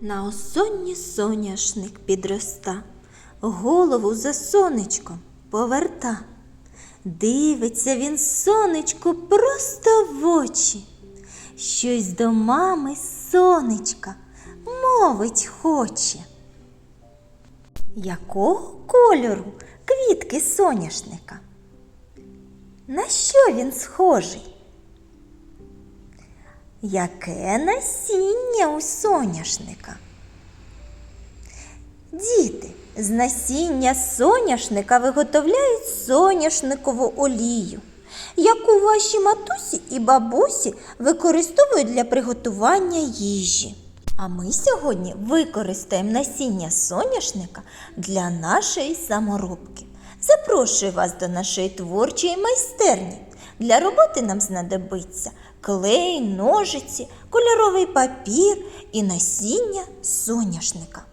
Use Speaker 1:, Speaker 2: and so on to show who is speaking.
Speaker 1: На осонні соняшник підроста, голову за сонечком поверта. Дивиться він сонечку просто в очі. Щось до мами сонечка мовить хоче. Якого кольору квітки соняшника? На що він схожий? Яке насіння у соняшника? Діти, з насіння соняшника виготовляють соняшникову олію, яку ваші матусі і бабусі використовують для приготування їжі. А ми сьогодні використаємо насіння соняшника для нашої саморобки. Запрошую вас до нашої творчої майстерні. Для роботи нам знадобиться клей, ножиці, кольоровий папір і насіння соняшника.